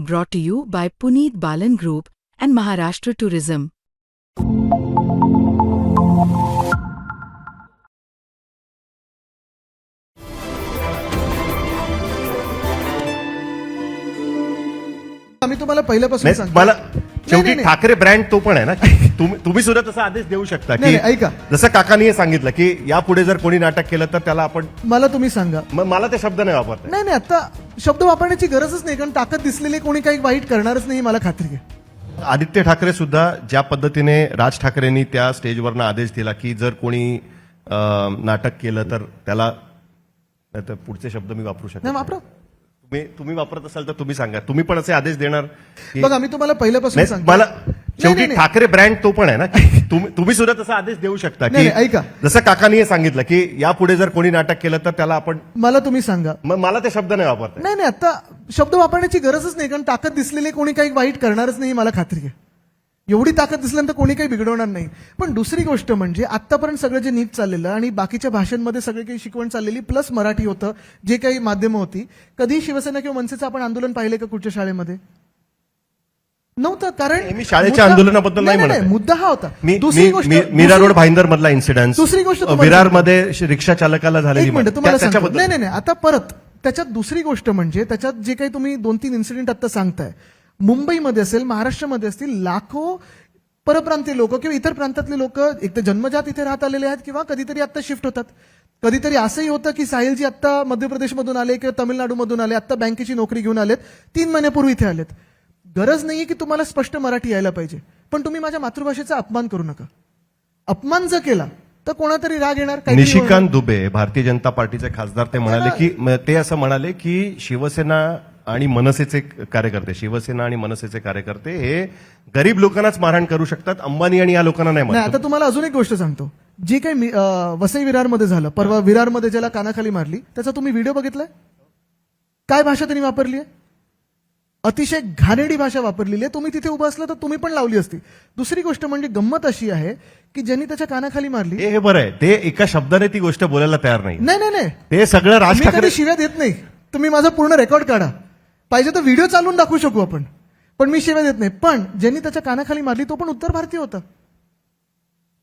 brought to you by Puneet Balan Group and Maharashtra Tourism. आम्ही तुम्हाला पहिल्यापासून नाही, सांगतो मला नाही, शेवटी नाही. ठाकरे ब्रँड तो पण आहे ना तुम्ही तुम्ही सुद्धा तसा आदेश देऊ शकता की नाही, ऐका. जसं काकांनी हे सांगितलं की यापुढे जर कोणी नाटक केलं तर त्याला आपण मला तुम्ही सांगा. मला ते शब्द नाही वापरता नाही नाही आता शब्द वापरण्याची गरजच नाही कारण ताकद दिसलेली कोणी काही वाईट करणारच नाही ही मला खात्री आहे. आदित्य ठाकरे सुद्धा ज्या पद्धतीने राज ठाकरेंनी त्या स्टेजवरनं आदेश दिला की जर कोणी अं, नाटक केलं तर त्याला नाही तर पुढचे शब्द मी वापरू शकतो नाही. वापरा. तुम्ही वापरत असाल तर तुम्ही सांगा. तुम्ही पण असे आदेश देणार? बघा मी तुम्हाला पहिल्यापासून मला शेवटी. ठाकरे ब्रँड तो पण आहे ना तुम्ही सुद्धा तसा आदेश देऊ शकता की नाही, ऐका. जसं काकांनी हे सांगितलं की यापुढे जर कोणी नाटक केलं तर त्याला आपण मला तुम्ही सांगा. मग मला ते शब्द नाही वापरता नाही नाही आता शब्द वापरण्याची गरजच नाही कारण ताकद दिसलेली कोणी काही वाईट करणारच नाही मला खात्री आहे. एवढी ताकद दिसल्यानंतर कोणी काही बिघडवणार नाही. पण दुसरी गोष्ट म्हणजे आतापर्यंत सगळं जे नीट चाललेलं आणि बाकीच्या भाषांमध्ये सगळे काही शिकवण चाललेली प्लस मराठी होतं जे काही माध्यमं होती कधी शिवसेना किंवा मनसेचं आपण आंदोलन पाहिले का कुठच्या शाळेमध्ये? नव्हतं कारण मी शाळेच्या आंदोलनाबद्दल नाही. मुद्दा हा होता. दुसरी गोष्ट मीरा रोड भाईंदर मधला इन्सिडेंट दुसरी गोष्ट तुम्हाला विरारमध्ये श- रिक्षा चालकाला झालेली नाही नाही आता परत. त्याच्यात दुसरी गोष्ट म्हणजे त्याच्यात जे काही तुम्ही दोन तीन इन्सिडेंट आता सांगताय मुंबईमध्ये असेल महाराष्ट्रामध्ये असतील लाखो परप्रांतीय लोक किंवा इतर प्रांतातले लोक एक तर जन्मजात इथे राहत आलेले आहेत किंवा कधीतरी आता शिफ्ट होतात. कधीतरी असंही होतं की साहिलजी आता मध्य प्रदेशमधून आले किंवा तामिळनाडूमधून आले आता बँकेची नोकरी घेऊन आलेत तीन महिन्यापूर्वी इथे आलेत. गरज नाहीये की तुम्हाला स्पष्ट मराठी यायला पाहिजे पण तुम्ही माझ्या मातृभाषेचा अपमान करू नका. अपमान जर केला तर कोणातरी राग येणार. निशिकांत दुबे भारतीय जनता पार्टीचे खासदार ते म्हणाले की ते असं म्हणाले की शिवसेना आणि मनसेचे कार्यकर्ते शिवसेना आणि मनसेचे कार्यकर्ते हे गरीब लोकांनाच मारहाण करू शकतात. अंबानी आणि या लोकांना नाही नाही आता तुम्हाला अजून एक गोष्ट सांगतो. जे काही मी- अं, वसई विरारमध्ये झालं परवा विरारमध्ये ज्याला कानाखाली मारली त्याचा तुम्ही व्हिडिओ बघितलाय? काय भाषा त्यांनी वापरली आहे? अतिशय घाणेडी भाषा वापरलेली आहे. तुम्ही तिथे उभं असलं तर तुम्ही पण लावली असती. दुसरी गोष्ट म्हणजे गंमत अशी आहे की ज्यांनी त्याच्या कानाखाली मारली हे हे बरं आहे. ते एका शब्दाने ती गोष्ट बोलायला तयार नाही. नाही नाही नाही. ते सगळं राज मी ठाकरे कधी शिव्या देत नाही. तुम्ही माझा पूर्ण रेकॉर्ड काढा. पाहिजे तर व्हिडिओ चालून दाखवू शकू आपण. पण मी शिव्या देत नाही. पण ज्यांनी त्याच्या कानाखाली मारली तो पण उत्तर भारतीय होता.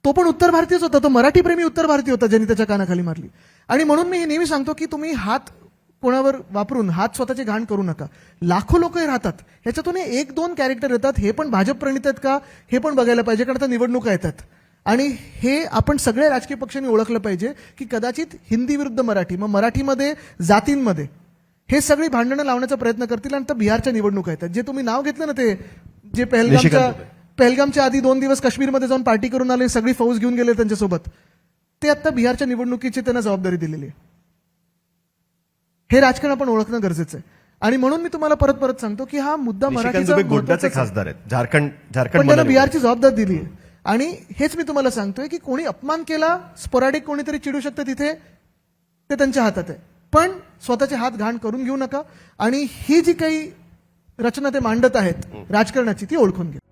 तो पण उत्तर भारतीयच होता. तो मराठी प्रेमी उत्तर भारतीय होता ज्यांनी त्याच्या कानाखाली मारली. आणि म्हणून मी हे नेहमी सांगतो की तुम्ही हात कोणावर वापरून हात स्वतःचे घाण करू नका. लाखो लोक राहतात. ह्याच्यातून एक दोन कॅरेक्टर येतात. हे पण भाजप प्रणित आहेत का? हे पण बघायला पाहिजे. कारण आता निवडणुका येतात. आणि हे आपण सगळ्या राजकीय पक्षांनी ओळखलं पाहिजे की कदाचित हिंदी विरुद्ध मराठी. मग मराठीमध्ये जातींमध्ये. हे सगळी भांडणं लावण्याचा प्रयत्न करतील आणि तर बिहारच्या निवडणुका येतात जे तुम्ही नाव घेतलं ना ते जे पहलगामच्या. पहलगामच्या आधी दोन दिवस काश्मीरमध्ये जाऊन पार्टी करून आले सगळी फौज घेऊन गेले त्यांच्यासोबत. ते आता बिहारच्या निवडणुकीची त्यांना जबाबदारी दिलेली आहे. हे राजकारण आपण ओळखणं गरजेचं आहे. आणि म्हणून मी तुम्हाला परत परत सांगतो की हा मुद्दा मराठीचा आहे. खासदार आहेत. झारखंडमध्ये बिहारची जबाबदारी दिली आहे. आणि हेच मी तुम्हाला सांगतोय की कोणी अपमान केला स्पोराडिक कोणीतरी चिडू शकतं तिथे ते त्यांच्या हातात आहे. पण स्वतःचे हात घाण करून घेऊ नका. आणि ही जी काही रचना ते मांडत आहेत राजकारणाची ती ओळखून घ्या.